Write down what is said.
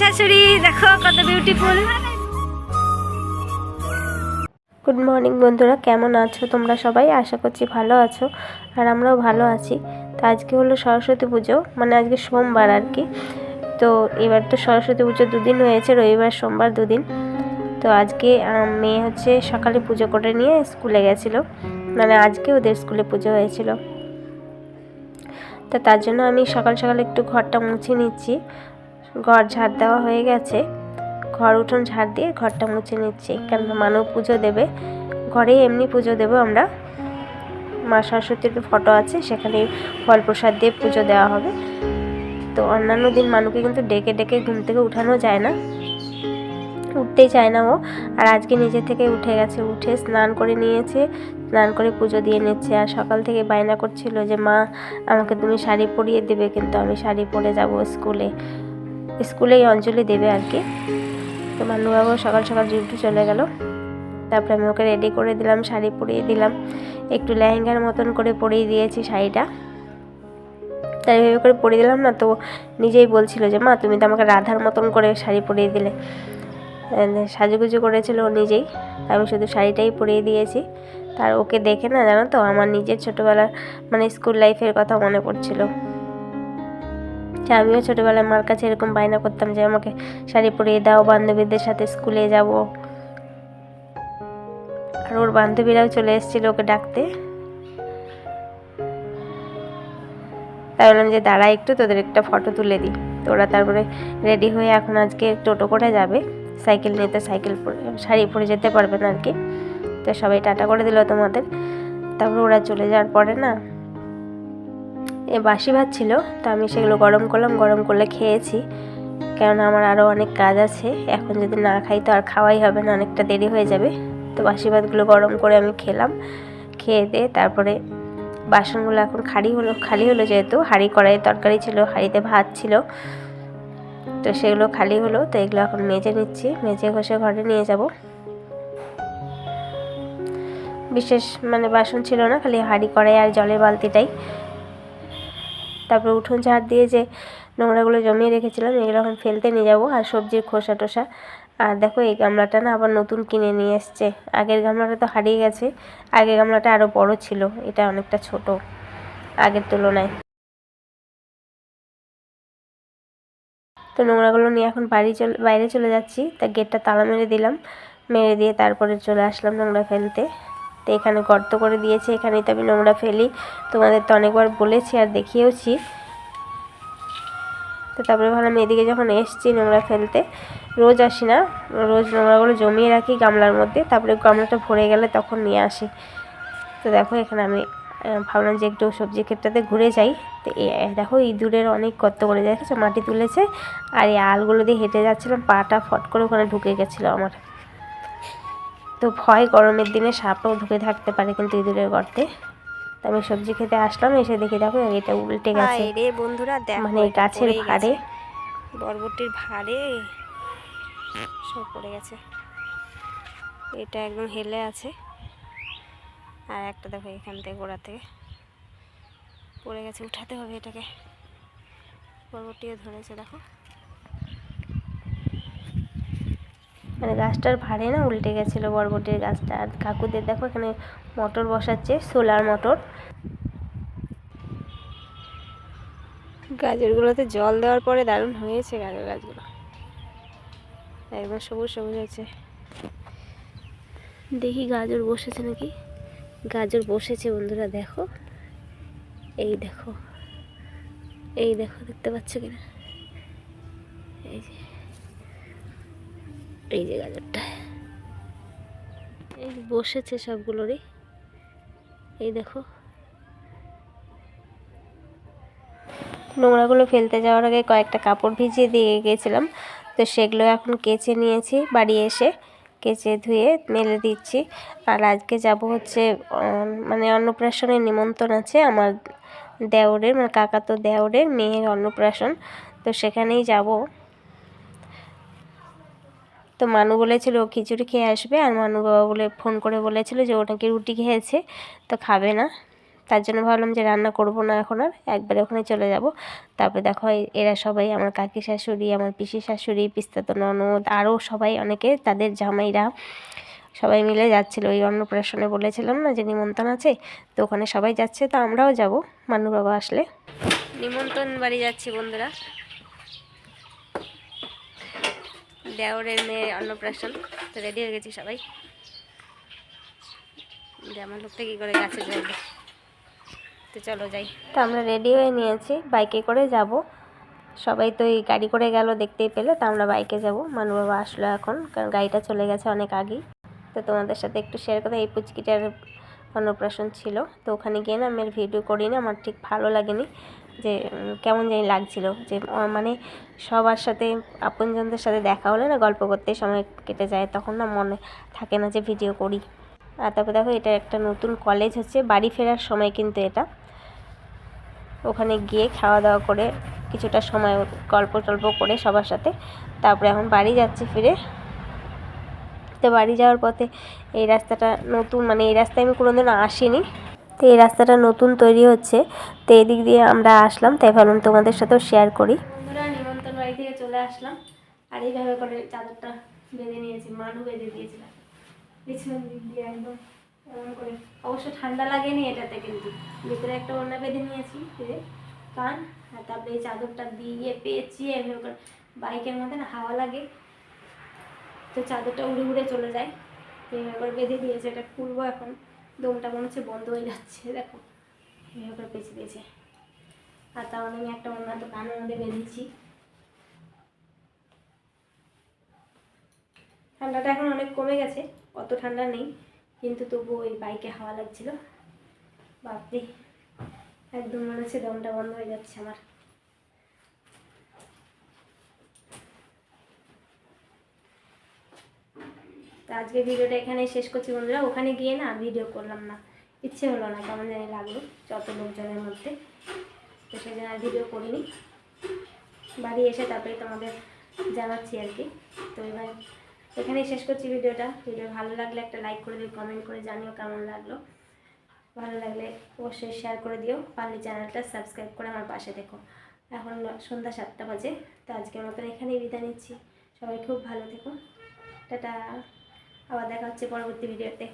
শাশুড়ি, দেখো কত বিউটিফুল গুড মর্নিং বন্ধুরা, কেমন আছো তোমরা সবাই? আশা করছি ভালো আছো, আর আমরাও ভালো আছি। তো আজকে হলো সরস্বতী পুজো মানে আজকে সোমবার আর কি। তো এবার তো সরস্বতী পুজো দুদিন হয়েছে, রবিবার, সোমবার দুদিন। তো আজকে মেয়ে হচ্ছে সকালে পুজো করে নিয়ে স্কুলে গেছিল। মানে আজকে ওদের স্কুলে পুজো হয়েছিল। তো তার জন্য আমি সকাল সকাল একটু ঘরটা মুছে নিচ্ছি। ঘর ঝাড় দেওয়া হয়ে গেছে। ঘর উঠোন ঝাড় দিয়ে ঘরটা মুছে নিচ্ছি। কেন মানু পুজো দেবে। ঘরে এমনি পুজো দেবো আমরা। মা সরস্বতীর ফটো আছে, সেখানে ফল প্রসাদ দিয়ে পুজো দেওয়া হবে। তো অন্যান্য দিন মানুকে কিন্তু ডেকে ডেকে ঘুম থেকে উঠানো যায় না। উঠতেই চায় না ও। আর আজকে নিজে থেকে উঠে গেছে। উঠে স্নান করে নিয়েছে। স্নান করে পুজো দিয়ে নিচ্ছে। আর সকাল থেকে বায়না করছিল যে, মা, আমাকে তুমি শাড়ি পরিয়ে দেবে, কিন্তু আমি শাড়ি পরে যাব স্কুলে। স্কুলেই অঞ্জলি দেবে আর কি। তো মানুবাবু সকাল সকাল ডিউটি চলে গেল। তারপরে আমি ওকে রেডি করে দিলাম, শাড়ি পরিয়ে দিলাম। একটু লেহেঙ্গার মতন করে পরিয়ে দিয়েছি শাড়িটা। তাই ভেবে করে পরিয়ে দিলাম না, তো নিজেই বলছিল যে, মা, তুমি তো আমাকে রাধার মতন করে শাড়ি পরিয়ে দিলে। সাজুগুজু করেছিল ও নিজেই। আমি শুধু শাড়িটাই পরিয়ে দিয়েছি। তার ওকে দেখে না, জানো তো, আমার নিজের ছোটোবেলার মানে স্কুল লাইফের কথা মনে পড়ছিল। যে আমিও ছোটোবেলায় মার কাছে এরকম বায়না করতাম যে আমাকে শাড়ি পরিয়ে দাও, বান্ধবীদের সাথে স্কুলে যাব। আর ওর বান্ধবীরাও চলে এসেছিল ওকে ডাকতে। তাই বললাম যে, দাঁড়া একটু, তোদের একটা ফটো তুলে দিই। তো ওরা তারপরে রেডি হয়ে এখন আজকে টোটো করে যাবে। সাইকেল নিতে সাইকেল পরে, শাড়ি পরে যেতে পারবে না আর কি। তো সবাই টাটা করে দিল তোমাদের। তারপর ওরা চলে যাওয়ার পরে না বাসি ভাত ছিল, তো আমি সেগুলো গরম করলাম, গরম করলে খেয়েছি। কেননা আমার আরও অনেক কাজ আছে, এখন যদি না খাই তো আর খাওয়াই হবে না, অনেকটা দেরি হয়ে যাবে। তো বাসি ভাতগুলো গরম করে আমি খেলাম, খেয়ে দিয়ে তারপরে বাসনগুলো এখন খালি হলো খালি হলো যেহেতু, হাঁড়ি কড়াই তরকারি ছিল, হাঁড়িতে ভাত ছিল। তো সেগুলো খালি হলো, তো এগুলো এখন মেজে নিচ্ছি, মেজে ঘষে ঘরে নিয়ে যাব। বিশেষ মানে বাসন ছিল না, খালি হাঁড়ি কড়াই আর জলের বালতিটাই। তারপরে উঠোন ঝাড় দিয়ে যে নোংরাগুলো জমিয়ে রেখেছিলাম, এগুলো এখন ফেলতে নিয়ে যাব আর সবজির খোসা টোসা। আর দেখো এই গামলাটা না আবার নতুন কিনে নিয়ে এসছে। আগের গামলাটা তো হারিয়ে গেছে, আগের গামলাটা আরও বড় ছিল, এটা অনেকটা ছোট আগের তুলনায়। তো নোংরাগুলো নিয়ে এখন বাড়ি চলে, বাইরে চলে যাচ্ছি, তা গেটটা তালা মেরে দিলাম, মেরে দিয়ে তারপরে চলে আসলাম নোংরা ফেলতে। তো এখানে গর্ত করে দিয়েছে, এখানেই তো আমি নোংরা ফেলি। তোমাদের তো অনেকবার বলেছি আর দেখিয়েওছি। তো তারপরে ভাবলাম এদিকে যখন এসছি নোংরা ফেলতে, রোজ আসি না, রোজ নোংরাগুলো জমিয়ে রাখি গামলার মধ্যে, তারপরে গামলাটা ভরে গেলে তখন নিয়ে আসি। তো দেখো এখানে আমি ভাবলাম যে একটু সবজি ক্ষেতটাতে ঘুরে যাই। তো দেখো ইঁদুরের অনেক কত করে দেখেছ মাটি তুলেছে, আর এই আলগুলো দিয়ে হেঁটে যাচ্ছিলাম, পাটা ফট করে ওখানে ঢুকে গেছিল আমার। তো ভয় গরমের দিনে সাপও ঢুকে থাকতে পারে কিন্তু ইঁদুরের গর্তে। তো আমি সবজি খেতে আসলাম এসে দেখি দেখো এটা উল্টে গেছে। রে বন্ধুরা দেখো মানে গাছের ভারে বরবটির ভারে সব পড়ে গেছে। এটা একদম হেলে আছে। আর একটা দেখো এখান থেকে গোড়া থেকে। পড়ে গেছে উঠাতে হবে এটাকে। বরবটিও ধরেছে দেখো। মানে গাছটার ভারে না উল্টে গেছিল বরবটির গাছটা। আর কাকুদের দেখো এখানে মোটর বসাচ্ছে, সোলার মোটর। গাজরগুলোতে জল দেওয়ার পরে দারুণ হয়েছে গাজর গাছগুলো। একদম সবুজ সবুজ হয়েছে। দেখি গাজর বসেছে নাকি? গাজর বসেছে বন্ধুরা, দেখো। এই দেখো। এই দেখো, দেখতে পাচ্ছ কিনা? এই যে গাজরটা। এই বসেছে সবগুলোরই। এই দেখো। নোংরাগুলো ফেলতে যাওয়ার আগে কয়েকটা কাপড় ভিজিয়ে দিয়ে গেছিলাম। তো সেগুলো এখন কেচে নিয়েছি বাড়ি এসে। কেচে ধুয়ে মেলে দিচ্ছি। আর আজকে যাব হচ্ছে মানে অন্নপ্রাশনের নিমন্ত্রণ আছে আমার দেওরের মানে কাকাতো দেওরের, মেয়ের অন্নপ্রাশন। তো সেখানেই যাব। তো মানু বলেছিল ও খিচুড়ি খেয়ে আসবে আর মানু বাবা বলে ফোন করে বলেছিল যে ও নাকি রুটি খেয়েছে, তো খাবে না। তার জন্য ভাবলাম যে রান্না করব না এখন আর, একবারে ওখানে চলে যাব। তারপরে দেখো এরা সবাই আমার কাকি শাশুড়ি, আমার পিসি শাশুড়ি পিস্তাতো ননদ, আরও সবাই অনেকে তাদের জামাইরা সবাই মিলে যাচ্ছিল। ওই অন্নপ্রাশনে বলেছিলাম না যে নিমন্ত্রণ আছে, তো ওখানে সবাই যাচ্ছে, তো আমরাও যাব। মানু বাবা আসলে। নিমন্ত্রণ বাড়ি যাচ্ছি বন্ধুরা। দেওরের মেয়ে অন্নপ্রাশন। তো রেডি হয়ে গেছি সবাই। আমার লোকটা কী করে গাছে যাবে তো চলো যাই। তো আমরা রেডি হয়ে নিয়েছি বাইকে করে যাব। সবাই তো এই গাড়ি করে গেল, দেখতেই পেলে। তো আমরা বাইকে যাব। মানু বাবা আসলো এখন, কারণ গাড়িটা চলে গেছে অনেক আগেই। তো তোমাদের সাথে একটু শেয়ার করে এই পুচকিটার অন্নপ্রাশন ছিল। তো ওখানে গিয়ে না আমি ভিডিও করিনি, আমার ঠিক ভালো লাগেনি। যে কেমন জানি লাগছিল যে মানে সবার সাথে, আপনজনদের সাথে দেখা হলে না গল্প করতে সময় কেটে যায়, তখন না মনে থাকে না যে ভিডিও করি। আর তারপর দেখো এটা একটা নতুন কলেজ হচ্ছে, বাড়ি ফেরার সময় কিন্তু এটা। ওখানে গিয়ে খাওয়া দাওয়া করে কিছুটা সময় গল্প টল্প করে সবার সাথে, তারপরে এখন বাড়ি যাচ্ছে ফিরে। তো বাড়ি যাওয়ার পথে এই রাস্তাটা নতুন মানে এই রাস্তায় আমি কোনোদিনও আসিনি। তো এই রাস্তাটা নতুন তৈরি হচ্ছে, তো এই দিক দিয়ে আমরা আসলাম, তাই ভাবলাম তোমাদের সাথেও শেয়ার করি। নিমন্ত্রণ বাড়ি থেকে চলে আসলাম। আর এইভাবে করে চাদরটা বেঁধে নিয়েছি মানু বেঁধে দিয়েছিলাম। পিছনের দিক দিয়ে একদম এমন করে। অবশ্য ঠান্ডা লাগেনি এটাতে কিন্তু। ভিতরে একটা ওড়না বেঁধে নিয়েছি কান, আর তারপরে এই চাদরটা দিয়ে পেঁচিয়ে এভাবে করে। বাইকের মধ্যে না হাওয়া লাগে, তো চাদরটা উড়ে উড়ে চলে যায়। এইভাবে করে বেঁধে দিয়েছে, এটা খুলবো এখন। দমটা মনে হচ্ছে বন্ধ হয়ে যাচ্ছে, দেখো। এইভাবে করে পেঁচে দিয়েছে আর তাহলে আমি একটা অন্য তো কানের মধ্যে বেঁধেছি ঠান্ডাটা এখন অনেক কমে গেছে, অত ঠান্ডা নেই, কিন্তু তবুও ওই বাইকে হাওয়া লাগছিল। বাপরে, একদম মনে হচ্ছে দমটা বন্ধ হয়ে যাচ্ছে আমার। তো আজকে ভিডিওটা এখানে শেষ করছি বন্ধুরা। ওখানে গিয়ে না ভিডিও করলাম না। ইচ্ছে হলো না, কেমন জানি লাগল যত লোকজনের মধ্যে। তো সেই জন্য আর ভিডিও করিনি। বাড়ি এসে তারপরে তোমাদের জানাচ্ছি আর কি। তো এবার এখানেই শেষ করছি ভিডিওটা। ভিডিও ভালো লাগলে একটা লাইক করে দিও কমেন্ট করে জানিও কেমন লাগল। ভালো লাগলে অবশ্যই শেয়ার করে দিও। পারলে চ্যানেলটা সাবস্ক্রাইব করে আমার পাশে দেখো এখন সন্ধ্যা সাতটা বাজে। তো আজকের মতন এখানেই বিদায় নিচ্ছি। সবাই খুব ভালো থেকো। টাটা। আবার দেখা হচ্ছে পরবর্তী ভিডিওতে।